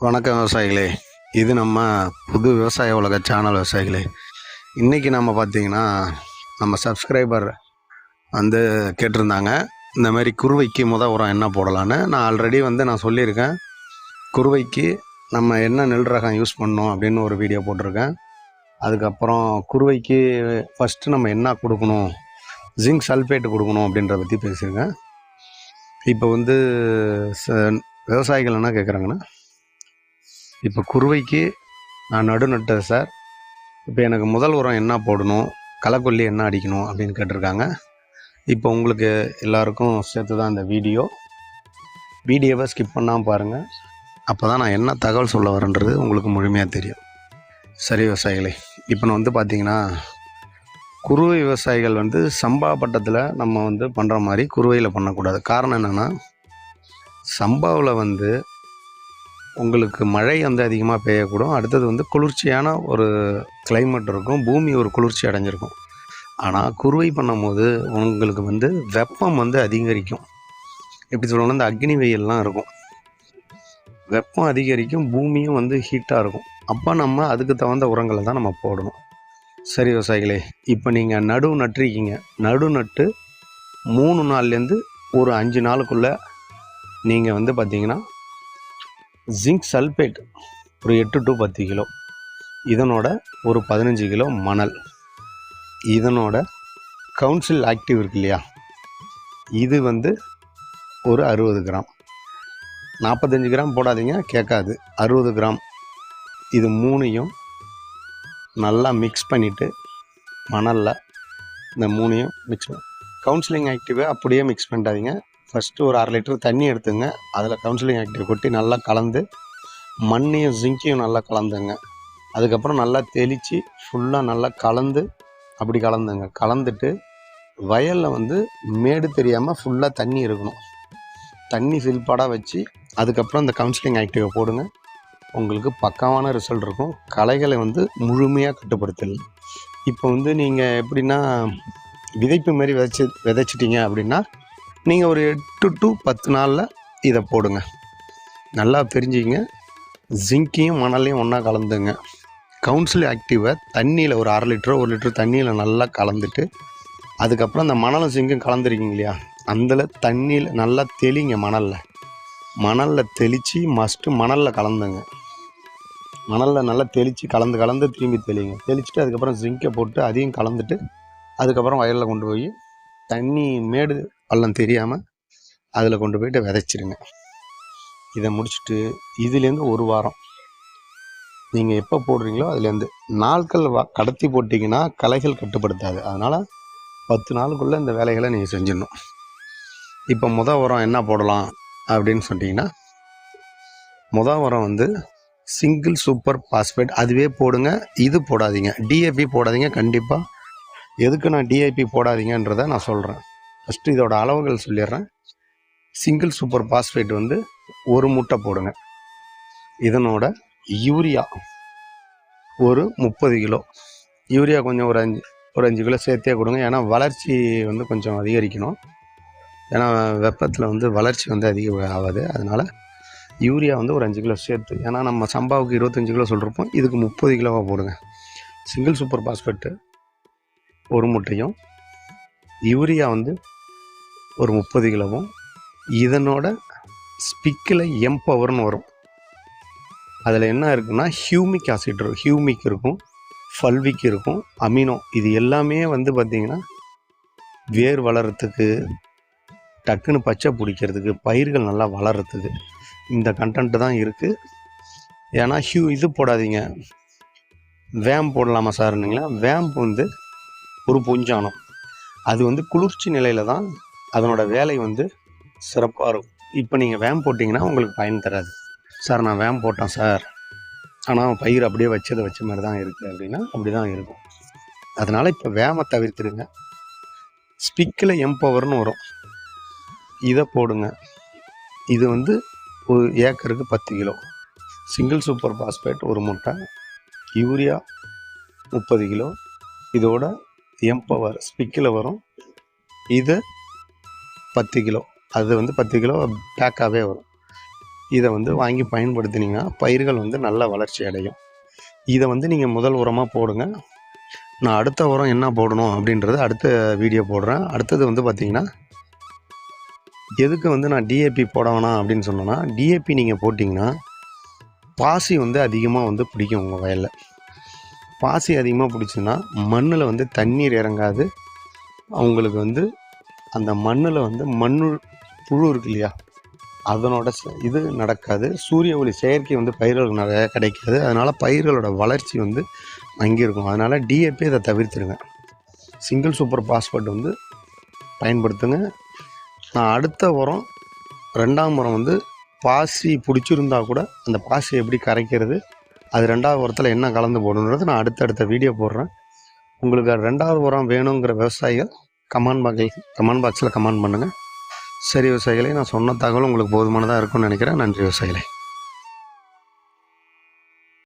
வணக்கம் விவசாயிகளே. இது நம்ம புது விவசாய உலக சேனல் விவசாயிகளே. இன்றைக்கி நம்ம பார்த்தீங்கன்னா நம்ம சப்ஸ்கிரைபர் வந்து கேட்டிருந்தாங்க. இந்த மாதிரி குருவைக்கு முத உரம் என்ன போடலான்னு. நான் ஆல்ரெடி வந்து நான் சொல்லியிருக்கேன். குருவைக்கு நம்ம என்ன நெல் ரகம் யூஸ் பண்ணோம் அப்படின்னு ஒரு வீடியோ போட்டிருக்கேன். அதுக்கப்புறம் குருவைக்கு ஃபஸ்ட்டு நம்ம என்ன கொடுக்கணும்? ஜிங்க் சல்ஃபேட் கொடுக்கணும் அப்படின்றத பற்றி பேசியிருக்கேன். இப்போ வந்து ச- விவசாயிகள் என்ன கேட்குறாங்கன்னா இப்போ குருவைக்கு நான் நடு நட்டேன் சார். இப்போ எனக்கு முதல் உரம் என்ன போடணும்? களைக்கொல்லி என்ன அடிக்கணும்? அப்படின்னு கேட்டிருக்காங்க. இப்போ உங்களுக்கு எல்லாருக்கும் சேர்த்து தான் இந்த வீடியோ. வீடியோவை ஸ்கிப் பண்ணாமல் பாருங்கள் அப்போ தான் நான் என்ன தகவல் சொல்ல வரேன்றது உங்களுக்கு முழுமையாக தெரியும். சரி விவசாயிகளே இப்போ நான் வந்து பார்த்தீங்கன்னா குருவை விவசாயிகள் வந்து சம்பா பட்டத்தில் நம்ம வந்து பண்ணுற மாதிரி குருவையில் பண்ணக்கூடாது. காரணம் என்னென்னா சம்பாவில் வந்து உங்களுக்கு மழை வந்து அதிகமாக பெய்யக்கூடும். அடுத்தது வந்து குளிர்ச்சியான ஒரு கிளைமேட் இருக்கும். பூமி ஒரு குளிர்ச்சி அடைஞ்சிருக்கும். ஆனால் குருவை பண்ணும்போது உங்களுக்கு வந்து வெப்பம் வந்து அதிகரிக்கும். எப்படி சொல்லணும்னா இந்த அக்னி வெயில்லாம் இருக்கும். வெப்பம் அதிகரிக்கும் பூமியும் வந்து ஹீட்டாக இருக்கும். அப்போ நம்ம அதுக்கு தகுந்த உரங்களை தான் நம்ம போடணும். சரி விவசாயிகளே இப்போ நீங்கள் நடுவு நட்டுருக்கீங்க. நடு நட்டு மூணு நாள்லேருந்து ஒரு அஞ்சு நாளுக்குள்ளே நீங்கள் வந்து பார்த்திங்கன்னா ஜிங்க் சல்பேட் ஒரு எட்டு டு பத்து கிலோ. இதனோட ஒரு பதினஞ்சு கிலோ மணல். இதனோட கவுன்சில் ஆக்டிவ் இருக்கு இல்லையா? இது வந்து ஒரு அறுபது கிராம். நாற்பத்தஞ்சு கிராம் போடாதீங்க கேட்காது. அறுபது கிராம். இது மூணையும் நல்லா மிக்ஸ் பண்ணிவிட்டு மணலில் இந்த மூணையும் மிக்ஸ் கவுன்சிலிங் ஆக்டிவை அப்படியே மிக்ஸ் பண்ணிட்டாதீங்க ஃபஸ்ட்டு ஒரு அரை லிட்டர் தண்ணி எடுத்துங்க. அதில் கவுன்சிலிங் ஆக்டிவ் கொட்டி நல்லா கலந்து மண்ணையும் ஜிங்கையும் நல்லா கலந்துங்க. அதுக்கப்புறம் நல்லா தெளித்து ஃபுல்லாக நல்லா கலந்து அப்படி கலந்துங்க. கலந்துட்டு வயலில் வந்து மேடு தெரியாமல் ஃபுல்லாக தண்ணி இருக்கணும். தண்ணி ஃபில்பாடாக வச்சு அதுக்கப்புறம் இந்த கவுன்சிலிங் ஆக்டிவை போடுங்க. உங்களுக்கு பக்காவான ரிசல்ட் இருக்கும். களைகளை வந்து முழுமையாக கட்டுப்படுத்தலாம் இப்போ வந்து நீங்கள் எப்படின்னா விதைப்பு மாரி விதைச்சி விதைச்சிட்டிங்க அப்படின்னா நீங்கள் ஒரு எட்டு டு பத்து நாளில் இதை போடுங்க. நல்லா பிரிஞ்சிங்க. ஜிங்கையும் மணலையும் ஒன்றா கலந்துங்க. கவுன்சில் ஆக்டிவை தண்ணியில் ஒரு அரை லிட்டரோ ஒரு லிட்டர் தண்ணியில் நல்லா கலந்துட்டு அதுக்கப்புறம் அந்த மணலும் ஜிங்கும் கலந்துருக்கீங்க இல்லையா? அதில் தண்ணியில் நல்லா தெளிங்க மணலில். மணலில் தெளித்து மஸ்ட்டு மணலில் கலந்துங்க. மணலில் நல்லா தெளித்து கலந்து கலந்து திரும்பி தெளிங்க. தெளிச்சுட்டு அதுக்கப்புறம் ஜிங்கை போட்டு அதையும் கலந்துட்டு அதுக்கப்புறம் வயலில் கொண்டு போய் தண்ணி மேடு பள்ளம் தெரியாமல் அதில் கொண்டு போயிட்டு விதைச்சிருங்க. இதை முடிச்சுட்டு இதுலேருந்து ஒரு வாரம். நீங்கள் எப்போ போடுறீங்களோ அதுலேருந்து நாட்கள் வ- கடத்தி போட்டிங்கன்னா களைகள் கட்டுப்படுத்தாது. அதனால் பத்து நாளுக்குள்ளே இந்த வேலைகளை நீங்கள் செஞ்சிடணும். இப்போ முத உரம் என்ன போடலாம் அப்படின்னு சொன்னீங்கன்னா முத உரம் வந்து சிங்கிள் சூப்பர் பாஸ்பேட் அதுவே போடுங்க. இது போடாதீங்க. டிஏபி போடாதீங்க. கண்டிப்பாக எதுக்கு நான் டிஐபி போடாதீங்கன்றதை நான் சொல்கிறேன் ஃபஸ்ட்டு இதோட அளவுகள் சொல்லிடுறேன். சிங்கிள் சூப்பர் பாஸ்பேட் வந்து ஒரு மூட்டை போடுங்க. இதனோட யூரியா ஒரு முப்பது கிலோ. யூரியா கொஞ்சம் ஒரு அஞ்சு ஒரு அஞ்சு கிலோ சேர்த்தே கொடுங்க. ஏன்னா வளர்ச்சி வந்து கொஞ்சம் அதிகரிக்கணும். ஏன்னா வெப்பத்தில் வந்து வளர்ச்சி வந்து அதிக ஆகாது. அதனால் யூரியா வந்து ஒரு அஞ்சு கிலோ சேர்த்து ஏன்னா நம்ம சம்பாவுக்கு இருபத்தஞ்சு கிலோ சொல்லிருப்போம் இதுக்கு முப்பது கிலோவாக போடுங்க. சிங்கிள் சூப்பர் பாஸ்பெட்டு ஒரு முட்டையும் யூரியா வந்து ஒரு முப்பது கிலோவும் இதனோட ஸ்பிக்கில் எம்பவர்னு வரும். அதில் என்ன இருக்குன்னா ஹியூமிக் ஆசிட் இருக்கும் ஹியூமிக் இருக்கும் ஃபல்விக் இருக்கும் அமினோ இது எல்லாமே வந்து பார்த்திங்கன்னா வேர் வளர்கிறதுக்கு டக்குன்னு பச்சை பிடிக்கிறதுக்கு பயிர்கள் நல்லா வளர்கிறதுக்கு இந்த கண்டென்ட்டு தான் இருக்குது ஏன்னா ஹியூ இது போடாதீங்க. வேம் போடலாமா சார்னிங்களா வேம் வந்து ஒரு புஞ்சானம் அது வந்து குளிர்ச்சி நிலையில் தான் அதனோட வேலை வந்து சிறப்பாக இருக்கும். இப்போ நீங்கள் வேம் போட்டிங்கன்னா உங்களுக்கு பயன் தராது. சார் நான் வேம் போட்டேன் சார். ஆனால் பயிர் அப்படியே வச்சதை வச்ச மாதிரி தான் இருக்குது அப்படின்னா அப்படி தான் இருக்கும். அதனால் இப்போ வேமை தவிர்த்துடுங்க. ஸ்பிக்கில் எம்பவர்னு வரும். இதை போடுங்க. இது வந்து ஒரு ஏக்கருக்கு பத்து கிலோ. சிங்கிள் சூப்பர் பாஸ்பேட் ஒரு முட்டை. யூரியா முப்பது கிலோ. இதோட எம்பவர் ஸ்பிக்கில் வரும். இது பத்து கிலோ. அது வந்து பத்து கிலோ பேக்காகவே வரும். இதை வந்து வாங்கி பயன்படுத்தினீங்கன்னா பயிர்கள் வந்து நல்ல வளர்ச்சி அடையும். இதை வந்து நீங்கள் முதல் உரமாக போடுங்க. நான் அடுத்த உரம் என்ன போடணும் அப்படின்றது அடுத்த வீடியோ போடுறேன். அடுத்தது வந்து பார்த்திங்கன்னா எதுக்கு வந்து நான் டிஏபி போட வேணாம் அப்படின்னு சொன்னேன்னா டிஏபி நீங்கள் போட்டிங்கன்னா பாசி வந்து அதிகமாக வந்து பிடிக்கும் உங்கள் வயலில். பாசி அதிகமாக பிடிச்சுன்னா மண்ணில் வந்து தண்ணீர் இறங்காது. அவங்களுக்கு வந்து அந்த மண்ணில் வந்து மண்ணு புழு இருக்கு இல்லையா? அதனோட இது நடக்காது. சூரிய ஒளி செயற்கை வந்து பயிர்களுக்கு நிறையா கிடைக்காது. அதனால் பயிர்களோட வளர்ச்சி வந்து அங்கே இருக்கும். அதனால் டிஏபி அதை தவிர்த்துடுங்க. சிங்கிள் சூப்பர் பாஸ்போர்ட் வந்து பயன்படுத்துங்க. நான் அடுத்த உரம் ரெண்டாம் உரம் வந்து பாசி பிடிச்சிருந்தா கூட அந்த பாசி எப்படி கரைக்கிறது? அது ரெண்டாவது உரத்தில் என்ன கலந்து போடணுன்றது நான் அடுத்தடுத்த வீடியோ போடுறேன். உங்களுக்கு அது ரெண்டாவது உரம் வேணுங்கிற விவசாயிகள் கமெண்ட் பாக்ஸில் கமெண்ட் பாக்ஸில் கமெண்ட் பண்ணுங்கள் சரி விவசாயிகளே நான் சொன்ன தகவல் உங்களுக்கு போதுமானதாக இருக்கும்னு நினைக்கிறேன். நன்றி விவசாயிகளே.